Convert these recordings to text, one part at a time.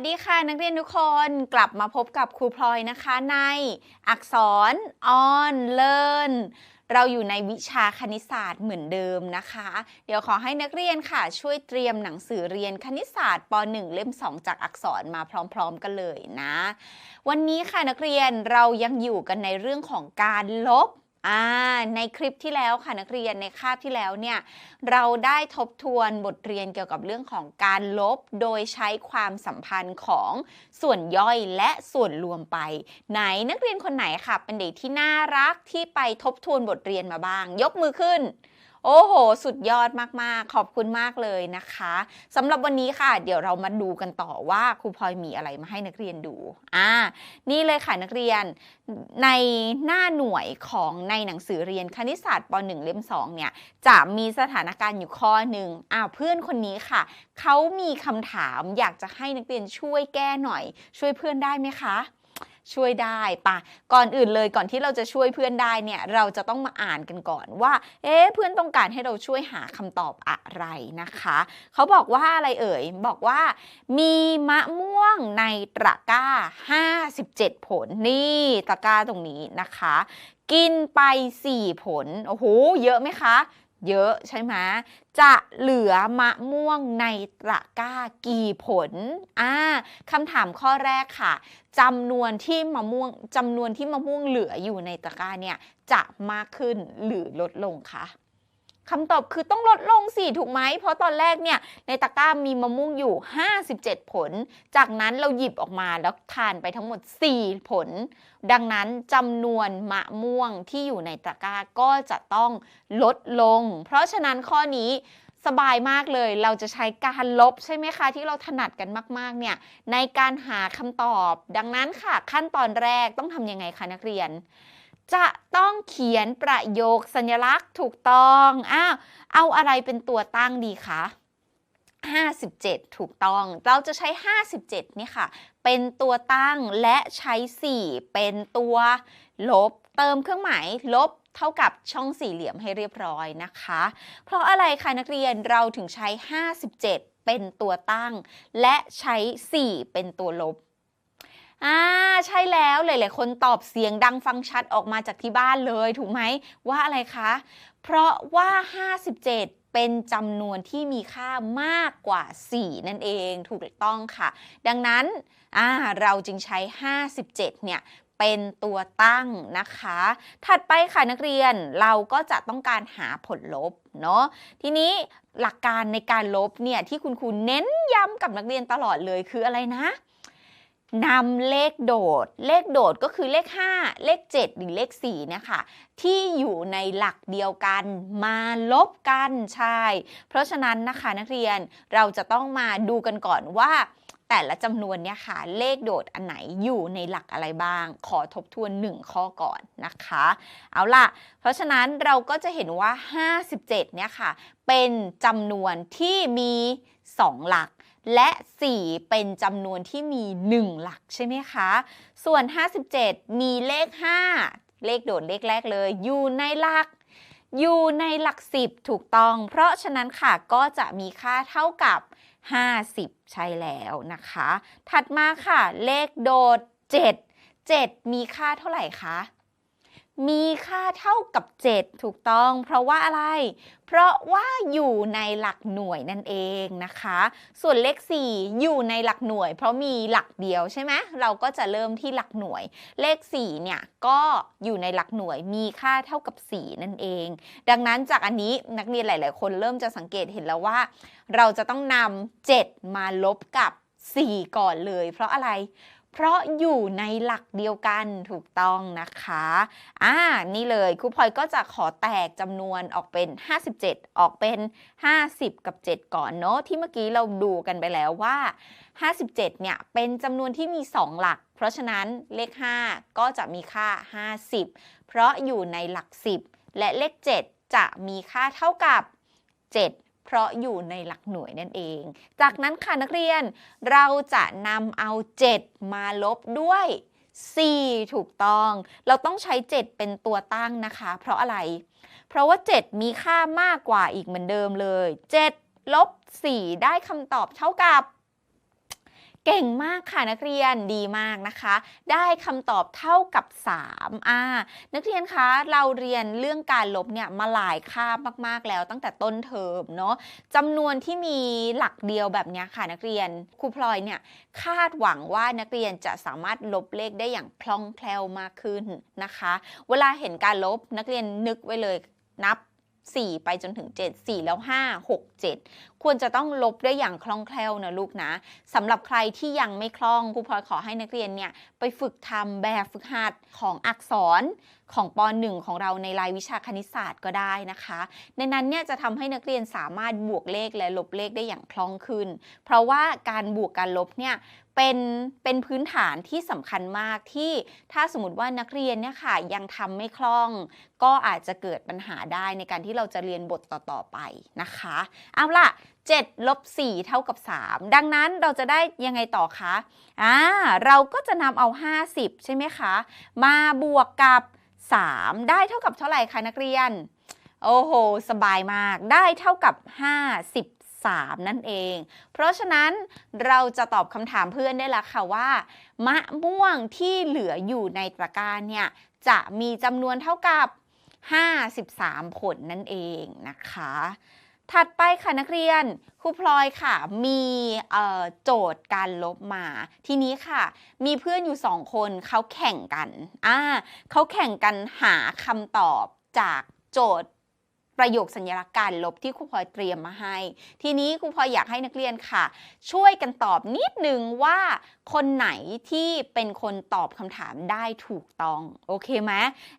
วัสดีค่ะนักเรียนทุกคนกลับมาพบกับครูพลอยนะคะในอักษร on learn เราอยู่ในวิชาคณิตศาสตร์เหมือนเดิมนะคะ เดี๋ยวขอให้นักเรียนค่ะ ช่วยเตรียมหนังสือเรียนคณิตศาสตร์ป .1 เล่ม 2 จากอักษรมาพร้อม ๆ กันเลยนะ วันนี้ค่ะนักเรียนเรายังอยู่กันในเรื่องของการลบ อ่าในคลิปที่แล้วค่ะนักเรียนในคาบที่แล้วเนี่ยเราได้ทบทวนบทเรียนเกี่ยวกับเรื่องของการลบ โดยใช้ความสัมพันธ์ของส่วนย่อยและส่วนรวมไป ไหนนักเรียนคนไหนค่ะเป็นเด็กที่น่ารักที่ไปทบทวนบทเรียนมาบ้าง ยกมือขึ้น โอ้โห สุดยอดมากๆ ขอบคุณมากเลยนะคะสำหรับวันนี้ค่ะ เดี๋ยวเรามาดูกันต่อว่าครูพลอยมีอะไรมาให้นักเรียนดูอ่านี่เลยค่ะนักเรียนในหน้าหน่วยของในหนังสือเรียนคณิตศาสตร์ป .1 เล่ม2เนี่ยจะมีสถานการณ์อยู่ข้อหนึ่งอ้าวเพื่อนคนนี้ค่ะเขามีคำถามอยากจะให้นักเรียนช่วยแก้หน่อย ช่วยเพื่อนได้ไหมคะ ช่วยได้ปะก่อนอื่นเลยก่อนที่เราจะช่วยเพื่อนได้เนี่ยเราจะต้องมาอ่านกันก่อนว่า เอ๊ะเพื่อนต้องการให้เราช่วยหาคำตอบอะไรนะคะ เขาบอกว่าอะไรเอ่ย บอกว่า มีมะม่วงในตะกร้า 57 ผลนี่ตะกร้าตรงนี้นะคะ กินไป 4 ผล โอ้โห เยอะไหมคะ เยอะใช่ไหมจะเหลือมะม่วงในตะกร้ากี่ผลอ่าคำถามข้อแรกค่ะจำนวนที่มะม่วงจำนวนที่มะม่วงเหลืออยู่ในตะกร้าเนี่ยจะมากขึ้นหรือลดลงคะ คำตอบคือต้องลดลงสิถูกไหม เพราะตอนแรกเนี่ยในตะกร้ามีมะม่วงอยู่ 57 ผล จากนั้นเราหยิบออกมาแล้วทานไปทั้งหมด 4 ผล ดังนั้นจำนวนมะม่วงที่อยู่ในตะกร้าก็จะต้องลดลง เพราะฉะนั้นข้อนี้สบายมากเลย เราจะใช้การลบใช่ไหมคะ ที่เราถนัดกันมากๆเนี่ยในการหาคำตอบ ดังนั้นค่ะขั้นตอนแรกต้องทำยังไงคะนักเรียน จะต้องเขียนประโยคสัญลักษณ์ถูกต้องอ้าวเอาอะไรเป็นตัวตั้งดีคะ57 ถูกต้อง เราจะใช้ 57นี่ค่ะ เป็นตัวตั้งและใช้ 4 เป็นตัวลบ เติมเครื่องหมายลบเท่ากับช่องสี่เหลี่ยมให้เรียบร้อยนะคะ เพราะอะไรคะนักเรียนเราถึงใช้ 57 เป็นตัวตั้ง และใช้ 4 เป็นตัวลบ อ่าใช่แล้วหลาย ๆ คนตอบเสียงดังฟังชัดออกมาจากที่บ้านเลยถูกไหมว่าอะไรคะ เพราะว่า 57เป็นจำนวนที่มีค่ามากกว่า 4 นั่นเองถูกต้องค่ะ ดังนั้นอ่าเราจึงใช้ 57 เนี่ย เป็นตัวตั้งนะคะ ถัดไปค่ะนักเรียนเราก็จะต้องการหาผลลบเนาะทีนี้หลักการในการลบเนี่ยที่คุณครูเน้นย้ำกับนักเรียนตลอดเลยคืออะไรนะ นำเลขโดด เลขโดดก็คือเลข 5 เลข 7 หรือเลข4นะคะที่อยู่ในหลักเดียวกันมาลบกันใช่ เพราะฉะนั้นนะคะนักเรียนเราจะต้องมาดูกันก่อนว่า แต่ละจำนวนเนี่ยค่ะ เลขโดดอันไหนอยู่ในหลักอะไรบ้าง ขอทบทวน 1 ข้อก่อนนะคะ เอาล่ะ เพราะฉะนั้นเราก็จะเห็นว่า 57เนี่ยค่ะ เป็นจำนวนที่มี 2 หลัก และ 4 เป็นจำนวนที่มี 1 หลักใช่ไหมคะ ส่วน 57 มีเลข 5 เลขโดดเลขแรกเลย อยู่ในหลัก อยู่ในหลัก 10 ถูกต้อง เพราะฉะนั้นค่ะก็จะมีค่าเท่ากับ 50 ใช่แล้วนะคะ ถัดมาค่ะ เลขโดด 7 7 มีค่าเท่าไหร่คะ มีค่าเท่ากับ 7 ถูกต้อง เพราะว่าอะไร เพราะว่าอยู่ในหลักหน่วยนั่นเองนะคะ ส่วนเลข 4 อยู่ในหลักหน่วย เพราะมีหลักเดียวใช่ไหมเราก็จะเริ่มที่หลักหน่วย เลข 4 เนี่ยก็อยู่ในหลักหน่วยมีค่าเท่ากับ 4 นั่นเอง ดังนั้นจากอันนี้นักเรียนหลาย ๆ คนเริ่มจะสังเกตเห็นแล้วว่า เราจะต้องนำ7มาลบกับ 4 ก่อนเลย เพราะอะไร เพราะอยู่ในหลักเดียวกันถูกต้องนะคะอ่านี่เลยครูพลอยก็จะขอแตกจำนวนออกเป็น 57 ออกเป็น 50 กับ 7 ก่อนเนาะที่เมื่อกี้เราดูกันไปแล้วว่า 57 เนี่ยเป็นจำนวนที่มี 2 หลัก เพราะฉะนั้นเลข 5 ก็จะมีค่า 50 เพราะอยู่ในหลัก 10 และเลข 7 จะมีค่าเท่ากับ 7 เพราะอยู่ในหลักหน่วยนั่นเอง จากนั้นค่ะนักเรียนเราจะนำเอา 7 มาลบด้วย 4 ถูกต้อง เราต้องใช้ 7 เป็นตัวตั้งนะคะ เพราะอะไร เพราะว่า 7 มีค่ามากกว่าอีกเหมือนเดิมเลย 7 ลบ 4 ได้คำตอบเท่ากับ เก่งมากค่ะนักเรียนดีมากนะคะ ได้คำตอบเท่ากับ3อ่านักเรียนคะเราเรียนเรื่องการลบเนี่ยมาหลายคาบมาก ๆ แล้วตั้งแต่ต้นเทอมเนาะจำนวนที่มีหลักเดียวแบบนี้ค่ะนักเรียนครูพลอยเนี่ยคาดหวังว่านักเรียนจะสามารถลบเลขได้อย่างคล่องแคล่วมากขึ้นนะคะ เวลาเห็นการลบนักเรียนนึกไว้เลยนับ 4 ไปจนถึง 7 4 แล้ว 5 6 7 ควรจะต้องลบได้อย่างคล่องแคล่วนะลูกนะสำหรับใครที่ยังไม่คล่องครูพลอยขอให้นักเรียนเนี่ยไปฝึกทำแบบฝึกหัดของอักษรของป .1 ของเราในรายวิชาคณิตศาสตร์ก็ได้นะคะ ในนั้นเนี่ยจะทำให้นักเรียนสามารถบวกเลขและลบเลขได้อย่างคล่องขึ้น เพราะว่าการบวกการลบเนี่ย เป็นเป็นพื้นฐานที่สำคัญมากที่ถ้าสมมติว่านักเรียนเนี่ยค่ะยังทำไม่คล่อง ก็อาจจะเกิดปัญหาได้ในการที่เราจะเรียนบทต่อๆไปนะคะเอาล่ะ7ลบ4เท่ากับ 3 ดังนั้นเราจะได้ยังไงต่อคะอ่าเราก็จะนำเอา 50 ใช่ไหมคะ มาบวกกับ 3 ได้เท่ากับเท่าไหร่คะนักเรียน โอ้โห สบายมากได้เท่ากับ 3 นั่นเอง เพราะฉะนั้นเราจะตอบคำถามเพื่อนได้แล้วค่ะว่า มะม่วงที่เหลืออยู่ในตะกร้าเนี่ยจะมีจำนวนเท่ากับ 53 ผลนั่นเองนะคะ ถัดไปค่ะนักเรียนครูพลอยค่ะมีโจทย์การลบมา ทีนี้ค่ะ มีเพื่อนอยู่สองคนเขาแข่งกันอ่าเขาแข่งกันหาคำตอบจากโจทย์ ประโยคสัญลักษณ์การลบที่ครูพลอยเตรียมมาให้ ทีนี้ครูพลอยอยากให้นักเรียนค่ะ ช่วยกันตอบนิดนึงว่า คนไหนที่เป็นคนตอบคำถามได้ถูกต้องโอเคไหม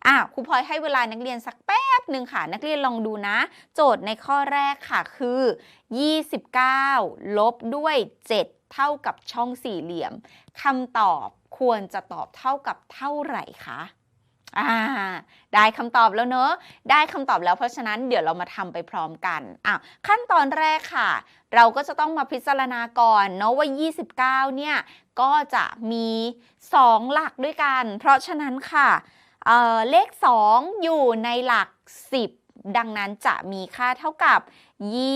อะครูพลอยให้เวลานักเรียนสักแป๊บหนึ่งค่ะ นักเรียนลองดูนะ โจทย์ในข้อแรกค่ะคือ 29 ลบด้วย 7 เท่ากับช่องสี่เหลี่ยมคำตอบควรจะตอบเท่ากับเท่าไหร่คะ อ่าได้คำตอบแล้วเนอะได้คำตอบแล้วเพราะฉะนั้นเดี๋ยวเรามาทำไปพร้อมกันอะขั้นตอนแรกค่ะ เราก็จะต้องมาพิจารณาก่อนเนาะว่า 29 เนี่ย ก็จะมี 2 หลักด้วยกัน เพราะฉะนั้นค่ะเเลข 2 อยู่ในหลัก 10 ดังนั้นจะมีค่าเท่ากับ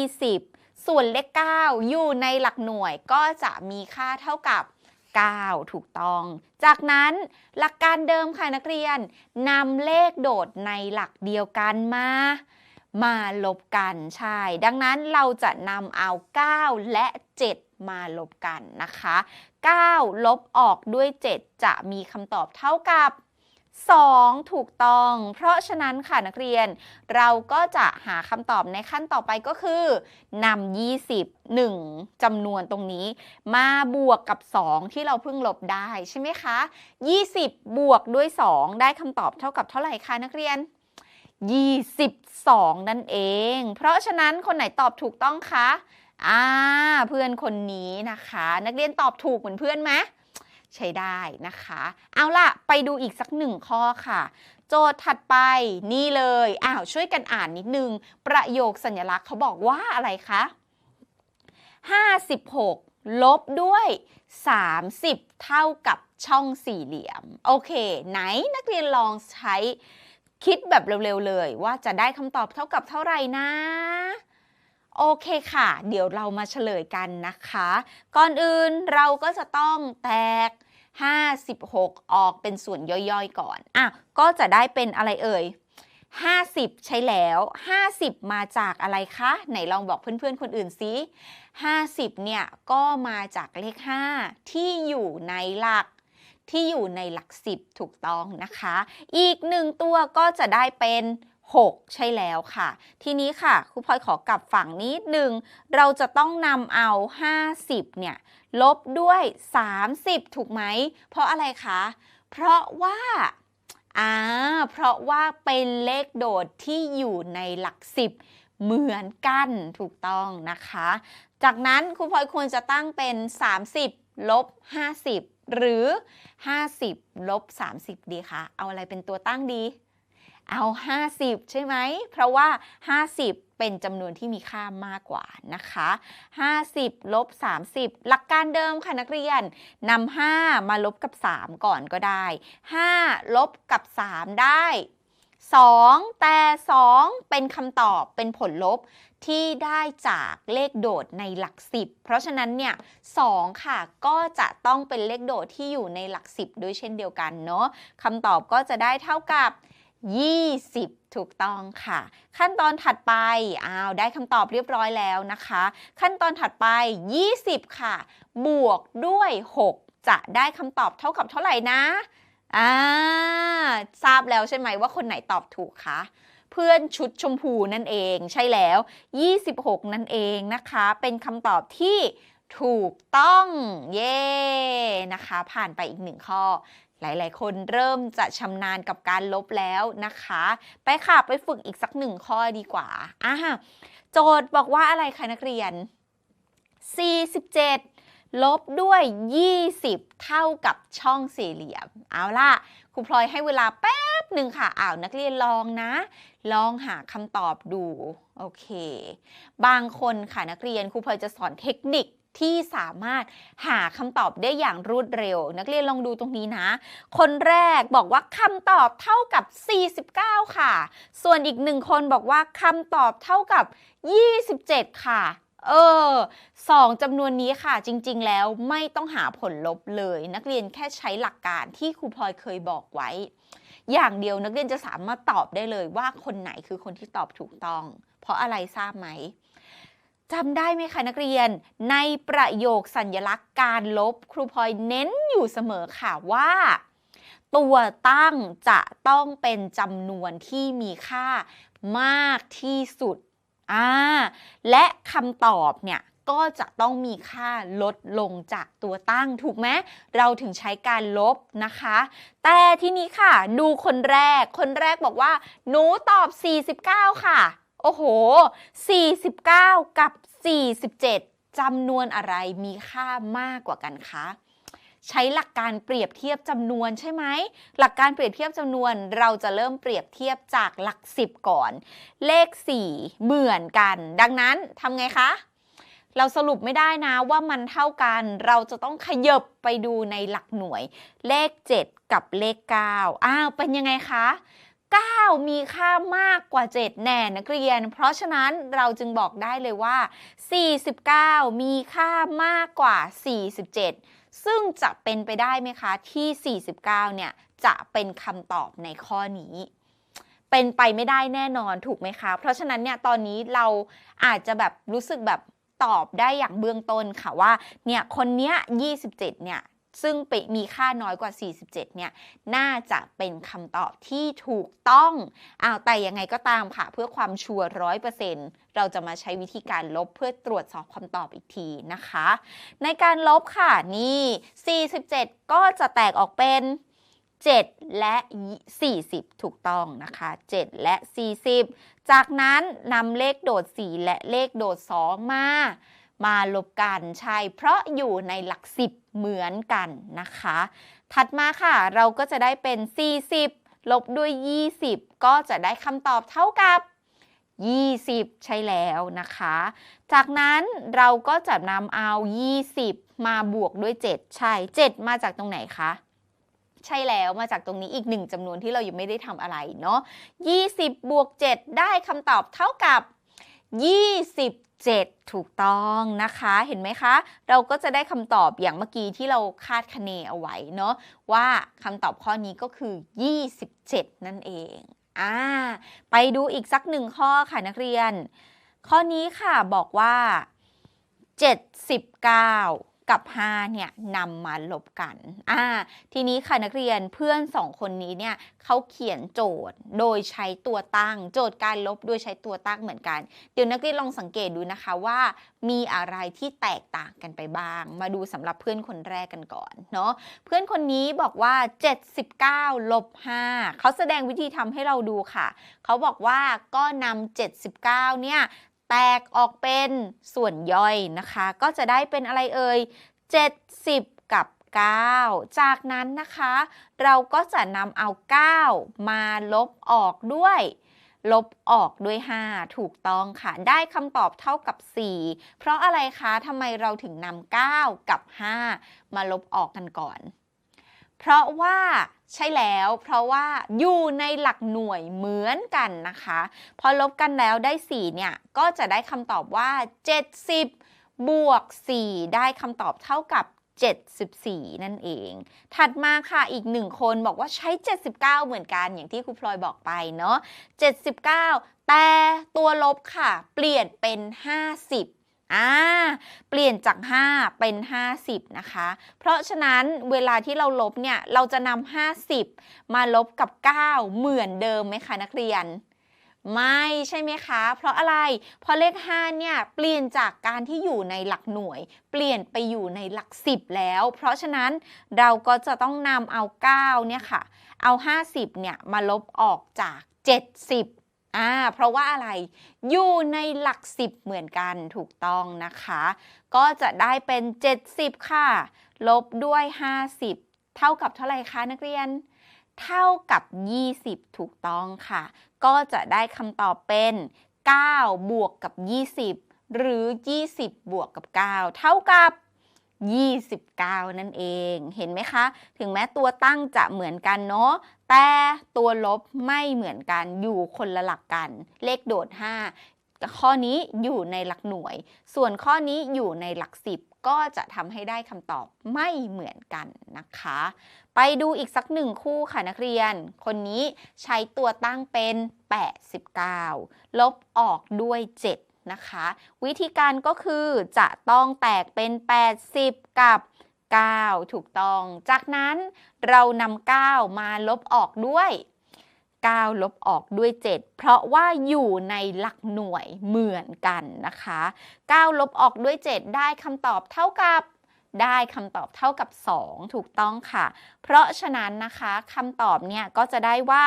20 ส่วนเลข 9 อยู่ในหลักหน่วยก็จะมีค่าเท่ากับ 9 ถูกต้อง จากนั้นหลักการเดิมค่ะนักเรียนนำเลขโดดในหลักเดียวกันมา มาลบกันใช่ ดังนั้นเราจะนำเอา 9 และ 7 มาลบกันนะคะ 9 ลบออกด้วย 7 จะมีคำตอบเท่ากับ 2 ถูกต้อง เพราะฉะนั้นค่ะนักเรียน เราก็จะหาคำตอบในขั้นต่อไปก็คือนำ20 1จำนวนตรงนี้ มาบวกกับ 2 ที่เราเพิ่งลบได้ใช่ไหมคะ 20 บวกด้วย 2 ได้คำตอบเท่ากับเท่าไหร่คะนักเรียน 22 นั่นเอง เพราะฉะนั้นคนไหนตอบถูกต้องคะอ่าเพื่อนคนนี้นะคะ นักเรียนตอบถูกเหมือนเพื่อนไหม ใช้ได้นะคะ เอาล่ะ ไปดูอีกสักหนึ่งข้อค่ะ โจทย์ถัดไปนี่เลยอ้าวช่วยกันอ่านนิดนึง ประโยคสัญลักษณ์เขาบอกว่าอะไรคะ56 ลบด้วย 30 เท่ากับช่องสี่เหลี่ยม โอเค ไหนนักเรียนลองใช้คิดแบบเร็วๆเลย ว่าจะได้คำตอบเท่ากับเท่าไหร่นะโอเคค่ะ เดี๋ยวเรามาเฉลยกันนะคะ ก่อนอื่นเราก็จะต้องแตก 56 ออกเป็นส่วนย่อยๆก่อน อะ ก็จะได้เป็นอะไรเอ่ย 50 ใช้แล้ว 50 มาจากอะไรคะ ไหนลองบอกเพื่อนๆคนอื่นซิ50 เนี่ย ก็มาจากเลข 5 ที่อยู่ในหลักที่อยู่ในหลัก 10 ถูกต้องนะคะ อีกหนึ่งตัวก็จะได้เป็น 6 ใช่แล้วค่ะ ทีนี้ค่ะครูพลอยขอกลับฝั่งนิดนึงเราจะต้องนำเอา 50 เนี่ย ลบด้วย 30 ถูกไหม เพราะอะไรคะ เพราะว่าอ่าเพราะว่าเป็นเลขโดดที่อยู่ในหลัก10เหมือนกันถูกต้องนะคะ จากนั้นครูพลอยควรจะตั้งเป็น 30ลบ50 หรือ 50ลบ30 ดีคะเอาอะไรเป็นตัวตั้งดี เอา 50 ใช่ไหม เพราะว่า 50 เป็นจำนวนที่มีค่ามากกว่านะคะ 50 ลบ 30 หลักการเดิมค่ะนักเรียนนำ5มาลบกับ 3 ก่อนก็ได้ 5 ลบกับ 3 ได้ 2 แต่ 2 เป็นคำตอบเป็นผลลบที่ได้จากเลขโดดในหลัก 10 เพราะฉะนั้นเนี่ย2ค่ะก็จะต้องเป็นเลขโดดที่อยู่ในหลัก 10 ด้วยเช่นเดียวกันเนาะคำตอบก็จะได้เท่ากับ 20 ถูกต้องค่ะ ขั้นตอนถัดไปอ้าวได้คำตอบเรียบร้อยแล้วนะคะ ขั้นตอนถัดไป 20 ค่ะ บวกด้วย 6 จะได้คำตอบเท่ากับเท่าไหร่นะอ่าทราบแล้วใช่ไหมว่าคนไหนตอบถูกคะเพื่อนชุดชมพูนั่นเองใช่แล้ว 26 นั่นเองนะคะ เป็นคำตอบที่ถูกต้อง เย้ นะคะ ผ่านไปอีกหนึ่งข้อ หลาย ๆ คนเริ่มจะชำนาญกับการลบแล้วนะคะ ไปค่ะไปฝึกอีกสักหนึ่งข้อดีกว่าอะโจทย์บอกว่าอะไรคะนักเรียน 47ลบด้วย 20 เท่ากับช่องสี่เหลี่ยม เอาล่ะครูพลอยให้เวลาแป๊บหนึ่งค่ะอ้าวนักเรียนลองนะ ลองหาคำตอบดู โอเค บางคนค่ะนักเรียนครูพลอยจะสอนเทคนิค ที่สามารถหาคำตอบได้อย่างรวดเร็ว นักเรียนลองดูตรงนี้นะ คนแรกบอกว่าคำตอบเท่ากับ 49 ค่ะ ส่วนอีกหนึ่งคนบอกว่าคำตอบเท่ากับ 27 ค่ะเออสองจำนวนนี้ค่ะจริงๆ แล้วไม่ต้องหาผลลบเลย นักเรียนแค่ใช้หลักการที่ครูพลอยเคยบอกไว้ อย่างเดียวนักเรียนจะสามารถตอบได้เลยว่าคนไหนคือคนที่ตอบถูกต้อง เพราะอะไรทราบไหม จำได้ไหมคะนักเรียน ในประโยคสัญญลักษณ์การลบครูพลอยเน้นอยู่เสมอค่ะว่า ตัวตั้งจะต้องเป็นจำนวนที่มีค่ามากที่สุดอ่าและคำตอบเนี่ยก็จะต้องมีค่าลดลงจากตัวตั้งถูกไหมเราถึงใช้การลบนะคะ แต่ที่นี้ค่ะ ดูคนแรก คนแรกบอกว่า หนูตอบ 49 ค่ะ อ้โห 49 กับ 47จำนวนอะไรมีค่ามากกว่ากันคะใช้หลักการเปรียบเทียบจำนวนใช่ไหม หลักการเปรียบเทียบจำนวนเราจะเริ่มเปรียบเทียบจากหลัก 10 ก่อน เลข 4 เหมือนกัน ดังนั้นทำไงคะ เราสรุปไม่ได้นะว่ามันเท่ากัน เราจะต้องขยบไปดูในหลักหน่วย เลข 7 กับเลข 9 อ้าว เป็นยังไงคะ 9 มีค่ามากกว่า 7 แน่นักเรียน เพราะฉะนั้นเราจึงบอกได้เลยว่า 49 มีค่ามากกว่า 47 ซึ่งจะเป็นไปได้ไหมคะที่ 49 เนี่ยจะเป็นคำตอบในข้อนี้ เป็นไปไม่ได้แน่นอนถูกไหมคะ เพราะฉะนั้นเนี่ยตอนนี้เราอาจจะแบบรู้สึกแบบตอบได้อย่างเบื้องต้นค่ะว่าเนี่ยคนเนี้ย 27 เนี่ย ซึ่งไปมีค่าน้อยกว่า 47 เนี่ย น่าจะเป็นคำตอบที่ถูกต้องอ้าวแต่ยังไงก็ตามค่ะ เพื่อความชัวร์ร้อยเปอร์เซ็นต์เราจะมาใช้วิธีการลบเพื่อตรวจสอบคำตอบอีกทีนะคะ ในการลบค่ะ นี่ 47 ก็จะแตกออกเป็น 7 และ 40 ถูกต้องนะคะ 7 และ 40 จากนั้นนำเลขโดด 4 และเลขโดด 2 มา มาลบกันใช่ เพราะอยู่ในหลัก10เหมือนกันนะคะ ถัดมาค่ะ เราก็จะได้เป็น 40 ลบด้วย 20 ก็จะได้คำตอบเท่ากับ 20 ใช่แล้วนะคะ จากนั้นเราก็จะนำเอา 20 มาบวกด้วย 7 ใช่ 7 มาจากตรงไหนคะใช่แล้วมาจากตรงนี้อีกหนึ่งจำนวนที่เรายังไม่ได้ทำอะไรเนาะ20 บวก 7 ได้คำตอบเท่ากับ 27 ถูกต้องนะคะเห็นไหมคะ เราก็จะได้คำตอบอย่างเมื่อกี้ที่เราคาดคะเนเอาไว้เนาะว่าคำตอบข้อนี้ก็คือ 27 นั่นเองอ่าไปดูอีกสักหนึ่งข้อค่ะนักเรียน ข้อนี้ค่ะบอกว่า 79 กับ 5 เนี่ยนำมาลบกันอ่าทีนี้ค่ะนักเรียนเพื่อนสองคนนี้เนี่ยเขาเขียนโจทย์โดยใช้ตัวตั้ง โจทย์การลบโดยใช้ตัวตั้งเหมือนกัน เดี๋ยวนักเรียนลองสังเกตดูนะคะว่ามีอะไรที่แตกต่างกันไปบ้าง มาดูสำหรับเพื่อนคนแรกกันก่อนเนาะเพื่อนคนนี้บอกว่า 79ลบ5เขาแสดงวิธีทำให้เราดูค่ะ เขาบอกว่าก็นำ79เนี่ย แตกออกเป็นส่วนย่อยนะคะ ก็จะได้เป็นอะไรเอ่ย 70 กับ 9 จากนั้นนะคะ เราก็จะนำเอา 9 มาลบออกด้วย ลบออกด้วย 5 ถูกต้องค่ะ ได้คำตอบเท่ากับ 4 เพราะอะไรคะทำไมเราถึงนำ9 กับ 5 มาลบออกกันก่อน เพราะว่าใช่แล้ว เพราะว่าอยู่ในหลักหน่วยเหมือนกันนะคะ พอลบกันแล้วได้ 4 เนี่ย ก็จะได้คำตอบว่า 70 บวก 4 ได้คำตอบเท่ากับ 74 นั่นเอง ถัดมาค่ะอีกหนึ่งคนบอกว่าใช้ 79 เหมือนกันอย่างที่ครูพลอยบอกไปเนาะ 79 แต่ตัวลบค่ะ เปลี่ยนเป็น 50 อ่าเปลี่ยนจาก 5 เป็น 50 นะคะ เพราะฉะนั้นเวลาที่เราลบเนี่ยเราจะนำ50 มาลบกับ 9 เหมือนเดิมไหมคะนักเรียน ไม่ใช่ไหมคะ เพราะอะไรเพราะเลข5เนี่ยเปลี่ยนจากการที่อยู่ในหลักหน่วย เปลี่ยนไปอยู่ในหลัก 10 แล้ว เพราะฉะนั้นเราก็จะต้องนำเอา 9 เนี่ยค่ะ เอา 50 เนี่ยมาลบออกจาก 70 อ่าเพราะว่าอะไรอยู่ในหลัก 10 เหมือนกันถูกต้องนะคะ ก็จะได้เป็น 70 ค่ะ ลบด้วย 50 เท่ากับเท่าไหร่คะนักเรียน เท่ากับ 20 ถูกต้องค่ะ ก็จะได้คำตอบเป็น 9 บวกกับ 20 หรือ 20 บวกกับ 9 เท่ากับ29 นั่นเอง เห็นไหมคะ ถึงแม้ตัวตั้งจะเหมือนกันเนาะ แต่ตัวลบไม่เหมือนกันอยู่คนละหลักกัน เลขโดด 5 ข้อนี้อยู่ในหลักหน่วย ส่วนข้อนี้อยู่ในหลัก10 ก็จะทำให้ได้คำตอบไม่เหมือนกันนะคะ ไปดูอีกสักหนึ่งคู่ค่ะนักเรียน คนนี้ใช้ตัวตั้งเป็น 89 ลบออกด้วย 7 นะคะ วิธีการก็คือจะต้องแตกเป็น 80 กับ 9 ถูกต้อง จากนั้นเรานำ9มาลบออกด้วย 9 ลบออกด้วย 7 เพราะว่าอยู่ในหลักหน่วยเหมือนกันนะคะ 9 ลบออกด้วย 7 ได้คำตอบเท่ากับได้คำตอบเท่ากับ 2 ถูกต้องค่ะ เพราะฉะนั้นนะคะคำตอบเนี่ยก็จะได้ว่า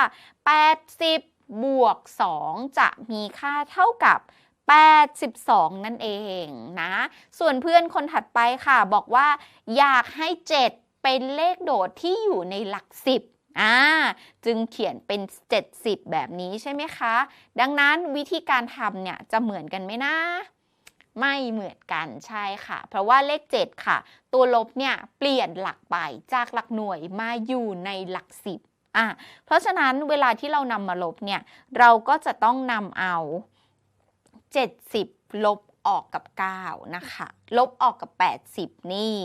80 บวก 2 จะมีค่าเท่ากับ 82 นั่นเองนะ ส่วนเพื่อนคนถัดไปค่ะ บอกว่าอยากให้ 7 เป็นเลขโดดที่อยู่ในหลัก 10อ่าจึงเขียนเป็น 70 แบบนี้ใช่ไหมคะ ดังนั้นวิธีการทำเนี่ยจะเหมือนกันไหมนะไม่เหมือนกันใช่ค่ะ เพราะว่าเลข 7 ค่ะ ตัวลบเนี่ยเปลี่ยนหลักไปจากหลักหน่วยมาอยู่ในหลัก 10อะเพราะฉะนั้นเวลาที่เรานำมาลบเนี่ยเราก็จะต้องนำเอา 70 ลบออกกับ 9 นะคะ ลบออกกับ 80 นี่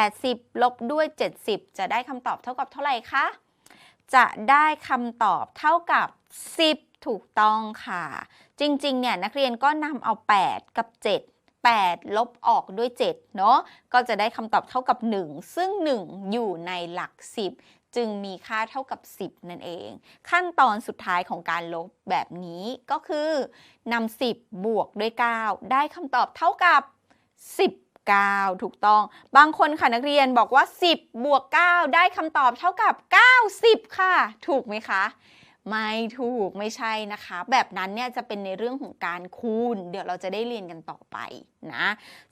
80 ลบด้วย 70 จะได้คำตอบเท่ากับเท่าไหร่คะ จะได้คำตอบเท่ากับ 10 ถูกต้องค่ะ จริง ๆ เนี่ยนักเรียนก็นำเอา 8 กับ 7 8 ลบออกด้วย 7 เนาะ ก็จะได้คำตอบเท่ากับ 1 ซึ่ง 1 อยู่ในหลัก 10 จึงมีค่าเท่ากับ 10 นั่นเอง ขั้นตอนสุดท้ายของการลบแบบนี้ก็คือนำ10 บวกด้วย 9 ได้คำตอบเท่ากับ 19 ถูกต้อง บางคนค่ะนักเรียนบอกว่า 10 บวก 9 ได้คำตอบเท่ากับ 90 ค่ะ ถูกไหมคะไม่ถูกไม่ใช่นะคะ แบบนั้นเนี่ยจะเป็นในเรื่องของการคูณ เดี๋ยวเราจะได้เรียนกันต่อไปนะ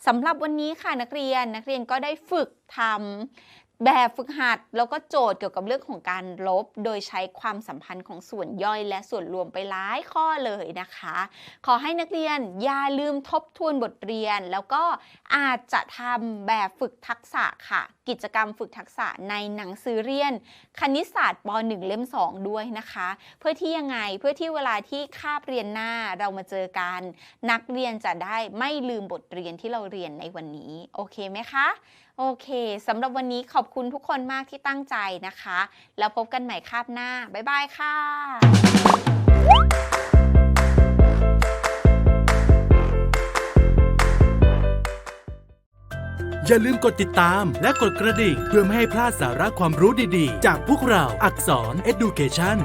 สำหรับวันนี้ค่ะนักเรียนนักเรียนก็ได้ฝึกทำ แบบฝึกหัดแล้วก็โจทย์เกี่ยวกับเรื่องของการลบ โดยใช้ความสัมพันธ์ของส่วนย่อยและส่วนรวมไปหลายข้อเลยนะคะ ขอให้นักเรียนอย่าลืมทบทวนบทเรียน แล้วก็อาจจะทำแบบฝึกทักษะค่ะ กิจกรรมฝึกทักษะในหนังสือเรียน คณิตศาสตร์ป .1 เล่ม 2 ด้วยนะคะ เพื่อที่ยังไงเพื่อที่เวลาที่คาบเรียนหน้าเรามาเจอกัน นักเรียนจะได้ไม่ลืมบทเรียนที่เราเรียนในวันนี้ โอเคไหมคะ โอเคสำหรับวันนี้ขอบคุณทุกคนมากที่ตั้งใจนะคะ แล้วพบกันใหม่คาบหน้า บ๊ายบายค่ะอย่าลืมกดติดตามและกดกระดิ่ง เพื่อไม่ให้พลาดสาระความรู้ดีๆ จากพวกเราอักษร Education